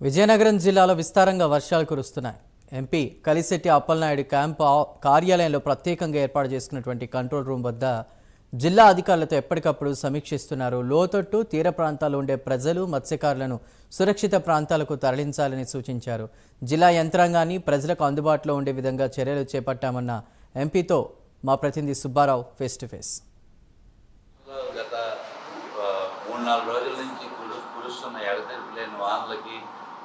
విజయనగరం జిల్లాలో విస్తారంగా వర్షాలు కురుస్తున్నాయి. ఎంపీ కలిశెట్టి అప్పలనాయుడు క్యాంపు కార్యాలయంలో ప్రత్యేకంగా ఏర్పాటు చేసుకున్నటువంటి కంట్రోల్ రూమ్ వద్ద జిల్లా అధికారులతో ఎప్పటికప్పుడు సమీక్షిస్తున్నారు. లోతట్టు తీర ప్రాంతాల్లో ఉండే ప్రజలు మత్స్యకారులను సురక్షిత ప్రాంతాలకు తరలించాలని సూచించారు. జిల్లా యంత్రాంగాన్ని ప్రజలకు అందుబాటులో ఉండే విధంగా చర్యలు చేపట్టామన్న ఎంపీతో మా ప్రతినిధి సుబ్బారావు ఫేస్ టు ఫేస్. గత మూడు నాలుగు రోజుల నుంచి కురుస్తున్న ఎడతెరిపి లేని వానలకి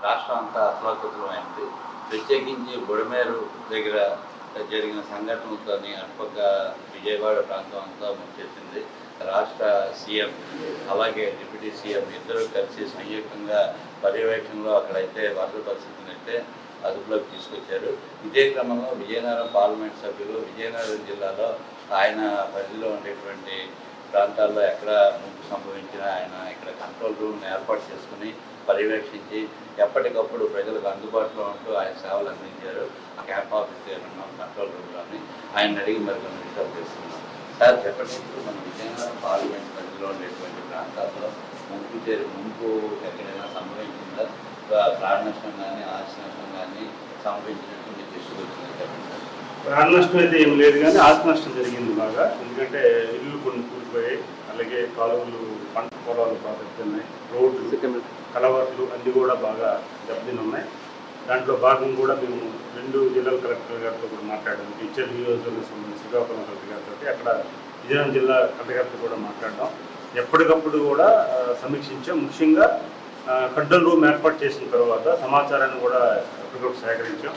రాష్ట్రం అంతా అతలాకుతలమైంది ప్రత్యేకించి బుడమేరు దగ్గర జరిగిన సంఘటనలతోని అటుపక్క విజయవాడ ప్రాంతం అంతా ముంచెత్తింది రాష్ట్ర సీఎం అలాగే డిప్యూటీ సీఎం ఇద్దరు కలిసి సంయుక్తంగా పర్యవేక్షణలో అక్కడైతే వరద పరిస్థితిని అయితే అదుపులోకి తీసుకొచ్చారు. ఇదే క్రమంలో విజయనగరం పార్లమెంట్ సభ్యులు విజయనగరం జిల్లాలో ఆయన పరిధిలో ఉండేటువంటి ప్రాంతాల్లో ఎక్కడ ముంపు సంభవించినా ఆయన ఇక్కడ కంట్రోల్ రూమ్ ఏర్పాటు చేసుకుని పర్యవేక్షించి ఎప్పటికప్పుడు ప్రజలకు అందుబాటులో ఉంటూ ఆయన సేవలు అందించారు. ఆ క్యాంప్ ఆఫీస్ ఉన్నాం కంట్రోల్ రూమ్లోని ఆయన అడిగి మరి మరికొన్ని డిస్టర్బ్ చేస్తున్నాం సార్ ఎప్పటికప్పుడు మన విజయనగరం పార్లమెంట్ పరిధిలో ఉండేటువంటి ప్రాంతాల్లో ముంపు చేరి ముంపు ఎక్కడైనా సంభవించిందా? ప్రాణ నష్టం కానీ ఆస్తి నష్టం కానీ సంభవించినట్టు మీకు దృష్టికి చెప్పండి. ప్రాణ నష్టం అయితే ఏం లేదు కానీ ఆస్తి నష్టం జరిగింది బాగా. ఎందుకంటే ఇల్లు కొన్ని కూలిపోయాయి. అలాగే కాలువలు పంట పొలాలు బాగా దెబ్బతిన్నాయి రోడ్లు కలవర్లు అన్నీ కూడా బాగా దెబ్బతిని ఉన్నాయి దాంట్లో భాగం కూడా మేము రెండు జిల్లాల కలెక్టర్ గారితో కూడా మాట్లాడాము. టీచర్ నియోజకవర్గం సంబంధించి శ్రీకాకుళం కలెక్టర్ గారితో. అక్కడ విజయనగరం జిల్లా కలెక్టర్ గారితో కూడా మాట్లాడడం. ఎప్పటికప్పుడు కూడా సమీక్షించాం. ముఖ్యంగా కంట్రోల్ రూమ్ ఏర్పాటు చేసిన తర్వాత సమాచారాన్ని కూడా ఎప్పటికప్పుడు సేకరించాం.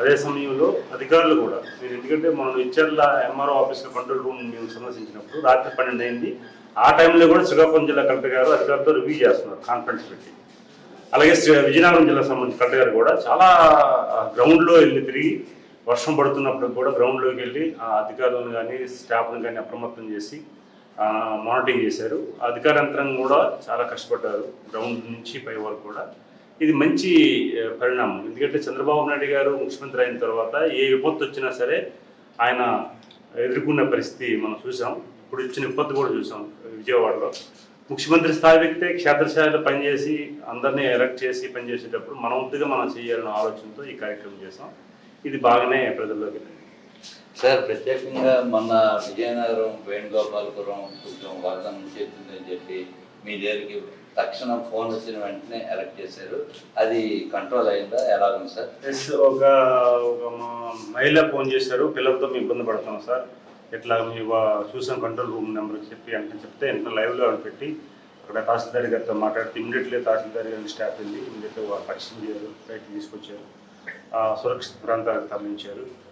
అదే సమయంలో అధికారులు కూడా నేను ఎందుకంటే మనం ఇచ్చర్ల ఎంఆర్ఓ ఆఫీస్లో కంట్రోల్ రూమ్ మేము సందర్శించినప్పుడు రాత్రి పన్నెండు అయింది. ఆ టైంలో కూడా శ్రీకాకుళం జిల్లా కలెక్టర్ గారు అధికారులతో రివ్యూ చేస్తున్నారు కాన్ఫరెన్స్ పెట్టి. అలాగే విజయనగరం జిల్లా సంబంధించిన కలెక్టర్ గారు కూడా చాలా గ్రౌండ్లో వెళ్ళి తిరిగి వర్షం పడుతున్నప్పుడు కూడా గ్రౌండ్లోకి వెళ్ళి ఆ అధికారులను కానీ స్టాఫ్ను కానీ అప్రమత్తం చేసి మానిటరింగ్ చేశారు. ఆ అధికార యంత్రం కూడా చాలా కష్టపడ్డారు. గ్రౌండ్ నుంచి పై వరకు కూడా ఇది మంచి పరిణామం. ఎందుకంటే చంద్రబాబు నాయుడు గారు ముఖ్యమంత్రి అయిన తర్వాత ఏ విపత్తు వచ్చినా సరే ఆయన ఎదుర్కొన్న పరిస్థితి మనం చూసాం. ఇప్పుడు ఇచ్చిన విపత్తు కూడా చూసాం విజయవాడలో. ముఖ్యమంత్రి స్థాయి వ్యక్తే క్షేత్రస్థాయిలో పనిచేసి అందరినీ ఎలక్ట్ చేసి పనిచేసేటప్పుడు మన వంతుగా మనం చేయాలనే ఆలోచనతో ఈ కార్యక్రమం చేసాం. ఇది బాగానే ప్రజల్లోకి సార్ ప్రత్యేకంగా మొన్న విజయనగరం వేణుగోపాలపురం కొంచెం వరద ముంచెత్తిందని చెప్పి మీ దగ్గరికి తక్షణం ఫోన్ వచ్చిన వెంటనే ఎలక్ట్ చేశారు. అది కంట్రోల్ అయిందా? ఎలా ఉంది సార్? ఎస్ ఒక ఒక మహిళ ఫోన్ చేశారు. పిల్లలతో మేము ఇబ్బంది పడుతున్నాం సార్. ఇట్లా మీ చూసాం కంట్రోల్ రూమ్ నెంబర్ చెప్పి అంటే చెప్తే ఎంత లైవ్లో అని పెట్టి అక్కడ తహసీల్దార్ గారితో మాట్లాడితే ఇమీడియట్లీ తహసీల్దార్ గారిని స్టాఫ్ వెళ్ళి ఇమీడియట్గా పరిశీలించారు బయటకు తీసుకొచ్చారు. ఆ, సురక్షిత ప్రాంతాలకు తరలించారు.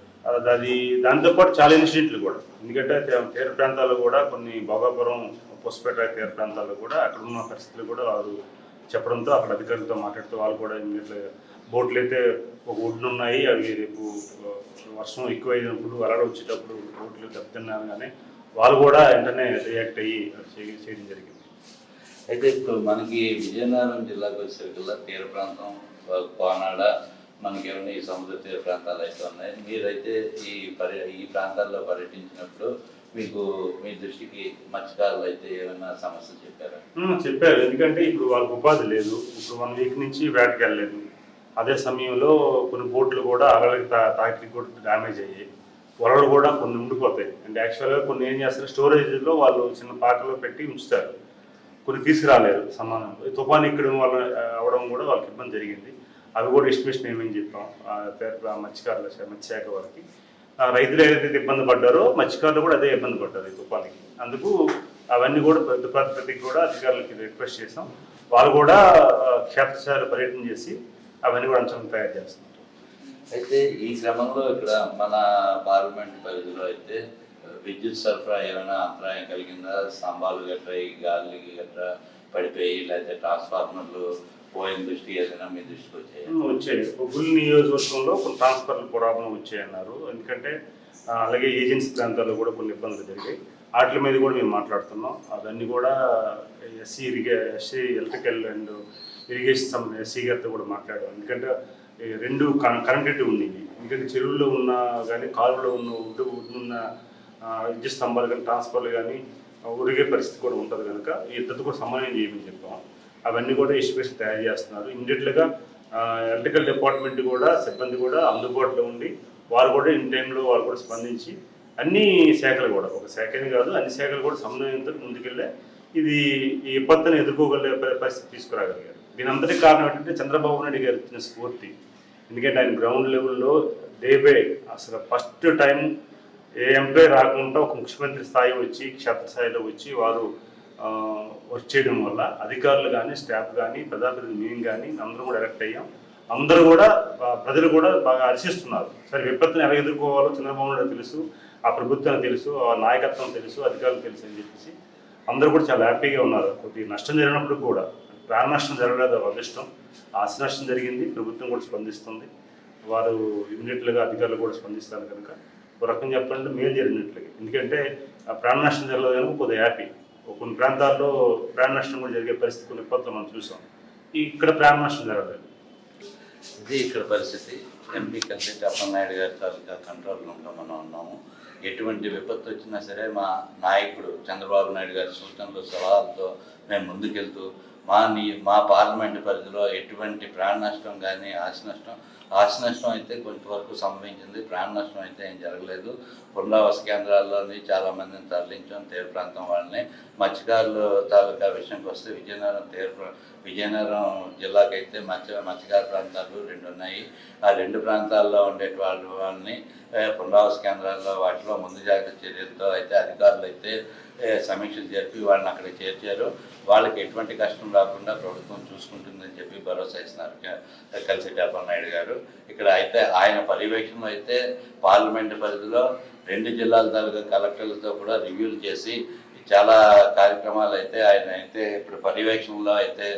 అది దాంతోపాటు చాలా ఇన్స్టిట్యూట్లు కూడా. ఎందుకంటే తీర ప్రాంతాల్లో కూడా కొన్ని భోగాపురం పుష్పేట తీర ప్రాంతాల్లో కూడా అక్కడ ఉన్న పరిస్థితులు కూడా వారు చెప్పడంతో అక్కడ అధికారులతో మాట్లాడుతూ వాళ్ళు కూడా ఇమీడియట్గా బోట్లు అయితే ఒక ఒడ్డు ఉన్నాయి అవి రేపు వర్షం ఎక్కువ అయినప్పుడు అలడ వచ్చేటప్పుడు బోట్లు దెబ్బతిన్నాను కానీ వాళ్ళు కూడా వెంటనే రియాక్ట్ అయ్యి చేయడం జరిగింది. అయితే ఇప్పుడు మనకి విజయనగరం జిల్లాకు వచ్చేసరికల్లా తీర ప్రాంతం కోనాడ మనకి ఏమైనా ఈ సముద్ర తీర ప్రాంతాలు అయితే ఉన్నాయి. మీరైతే ఈ పర్య ఈ ప్రాంతాల్లో పర్యటించినప్పుడు మీకు మీ దృష్టికి మత్స్యకారులు అయితే ఏమైనా సమస్య చెప్పారా? చెప్పారు. ఎందుకంటే ఇప్పుడు వాళ్ళకి ఉపాధి లేదు. ఇప్పుడు వన్ వీక్ నుంచి వేటకి వెళ్ళలేదు. అదే సమయంలో కొన్ని బోట్లు కూడా అలలకి తా తాకి కూడా డ్యామేజ్ అయ్యాయి. వలలు కూడా కొన్ని ఉండిపోతాయి. అంటే యాక్చువల్గా కొన్ని ఏం చేస్తారు? స్టోరేజ్లో వాళ్ళు చిన్న పాకలో పెట్టి ఉంచుతారు. కొన్ని తీసుకురాలేరు సమానంలో తుఫాన్ ఇక్కడ వల్ల అవడం కూడా వాళ్ళకి ఇబ్బంది జరిగింది. అవి కూడా ఎస్టిమేషన్ ఏమని చెప్పాం? పేరు మత్స్యకారుల మత్స్యశాఖ వారికి. రైతులు ఏదైతే ఇబ్బంది పడ్డారో మత్స్యకారులు కూడా అదే ఇబ్బంది పడ్డారు ఈ తుఫానికి అందుకు అవన్నీ కూడా పెద్ద కూడా అధికారులకి రిక్వెస్ట్ చేసాం వాళ్ళు కూడా క్షేత్రస్థాయిలో పర్యటన చేసి అవన్నీ కూడా అంచనా తయారు చేస్తున్నారు. అయితే ఈ క్రమంలో ఇక్కడ మన పార్లమెంట్ పరిధిలో అయితే విద్యుత్ సరఫరా ఏమైనా అంతరాయం కలిగిందా? స్తంభాలు గట్రా ఈ గాలికి గట్రా పడిపోయి లేకపోతే ట్రాన్స్ఫార్మర్లు పోయిన దృష్టి ఏదైనా మీ దృష్టికి వచ్చాయి? వచ్చాయి. నియోజకవర్గంలో కొన్ని ట్రాన్స్ఫర్ ప్రాబ్లం వచ్చాయన్నారు. ఎందుకంటే అలాగే ఏజెన్సీ ప్రాంతాల్లో కూడా కొన్ని ఇబ్బందులు జరిగాయి. వాటి మీద కూడా మేము మాట్లాడుతున్నాం. అవన్నీ కూడా ఎస్సీ ఇరిగే ఎస్సీ ఎలక్ట్రికల్ అండ్ ఇరిగేషన్ సంబంధించిన ఎస్సీ గారితో కూడా మాట్లాడాం. ఎందుకంటే రెండు కనెక్టివిటీ ఉన్నాయి ఎందుకంటే చెరువుల్లో ఉన్న కానీ కాలువలో ఉన్న ఉడ్డు ఉన్న విద్యుత్ స్తంభాలు కానీ ట్రాన్స్ఫర్లు కానీ ఉరిగే పరిస్థితి కూడా ఉంటుంది కనుక ఈ ఇద్దరితో కూడా సమన్వయం చేయమని చెప్పాం. అవన్నీ కూడా ఎస్టిమేషన్ తయారు చేస్తున్నారు. ఇమ్మీడియట్గా ఎలక్ట్రికల్ డిపార్ట్మెంట్ కూడా సిబ్బంది కూడా అందుబాటులో ఉండి వారు కూడా ఇన్ టైంలో వారు కూడా స్పందించి అన్ని శాఖలు కూడా ఒక శాఖని కాదు అన్ని శాఖలు కూడా సమన్వయంతో ముందుకెళ్ళే ఇది ఈ విపత్తును ఎదుర్కోగలిగే పరిస్థితి తీసుకురాగలిగారు. దీని అంతటికి కారణం ఏంటంటే చంద్రబాబు నాయుడు గారు ఇచ్చిన స్ఫూర్తి. ఎందుకంటే ఆయన గ్రౌండ్ లెవెల్లో డే బై అసలు ఫస్ట్ టైం ఏ ఎంప్లాయ్ రాకుండా ఒక ముఖ్యమంత్రి స్థాయి వచ్చి క్షేత్రస్థాయిలో వచ్చి వారు వర్క్ చేయడం వల్ల అధికారులు కానీ స్టాఫ్ కానీ ప్రజాప్రతినిధి మేము కానీ అందరూ కూడా ఎలక్ట్ అయ్యాం. అందరూ కూడా ప్రజలు కూడా బాగా హర్షిస్తున్నారు సరే విపత్తుని ఎలా ఎదుర్కోవాలో చంద్రబాబు నాయుడు తెలుసు ఆ ప్రభుత్వం తెలుసు ఆ నాయకత్వం తెలుసు అధికారులు తెలుసు అని చెప్పేసి అందరూ కూడా చాలా హ్యాపీగా ఉన్నారు. కొద్ది నష్టం జరిగినప్పుడు కూడా ప్రాణ నష్టం జరగలేదు అది అదృష్టం. ఆస్తి నష్టం జరిగింది ప్రభుత్వం కూడా స్పందిస్తుంది. వారు ఇమీడియట్లుగా అధికారులు కూడా స్పందిస్తారు కనుక. ఒక రకం చెప్పాలంటే మేలు జరిగినట్లుగా. ఎందుకంటే ఆ ప్రాణ నష్టం జరగలేదు కనుక కొద్దిగా హ్యాపీ. కొన్ని ప్రాంతాల్లో ప్రాణ నష్టం కూడా జరిగే పరిస్థితి కొన్ని కొత్త మనం చూసాం. ఇక్కడ ప్రాణ నష్టం జరగలేదు. ఇది ఇక్కడ పరిస్థితి. ఎంపీ కలిసి అప్పలనాయుడు గారి తాలూకా కంట్రోల్ రూమ్లో మనం ఉన్నాము. ఎటువంటి విపత్తు వచ్చినా సరే మా నాయకుడు చంద్రబాబు నాయుడు గారి సూచనలు సలహాలతో మేము ముందుకెళ్తూ మా నీ మా పార్లమెంటు పరిధిలో ఎటువంటి ప్రాణ నష్టం కానీ ఆస్తి నష్టం ఆస్తి నష్టం అయితే కొంతవరకు సంభవించింది. ప్రాణ నష్టం అయితే ఏం జరగలేదు. పునరావాస కేంద్రాల్లోని చాలామందిని తరలించాం తీర ప్రాంతం వాళ్ళని. మత్స్యకారులు తాలూకా విషయంకి వస్తే విజయనగరం తీర విజయనగరం జిల్లాకైతే మత్స్య మత్స్యకార ప్రాంతాలు రెండు ఉన్నాయి ఆ రెండు ప్రాంతాల్లో ఉండే వాళ్ళు వాళ్ళని పునరావాస కేంద్రాల్లో వాటిలో ముందు జాగ్రత్త చర్యలతో అయితే అధికారులు అయితే సమీక్షలు జరిపి వాళ్ళని అక్కడ చేర్చారు. వాళ్ళకి ఎటువంటి కష్టం రాకుండా ప్రభుత్వం చూసుకుంటుందని చెప్పి భరోసా ఇస్తున్నారు కలిసి నాయుడు గారు. ఇక్కడ అయితే ఆయన పర్యవేక్షణలో అయితే పార్లమెంటు పరిధిలో రెండు జిల్లాల తాలూకా కలెక్టర్లతో కూడా రివ్యూలు చేసి చాలా కార్యక్రమాలు అయితే ఆయన అయితే ఇప్పుడు పర్యవేక్షణలో అయితే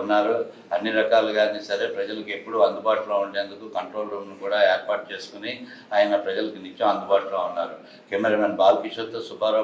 ఉన్నారు. అన్ని రకాలుగానే సరే ప్రజలకు ఎప్పుడూ అందుబాటులో ఉండేందుకు కంట్రోల్ రూమ్ను కూడా ఏర్పాటు చేసుకుని ఆయన ప్రజలకు నిత్యం అందుబాటులో ఉన్నారు. కెమెరామెన్ బాలకిషోర్తో సుబ్బారావు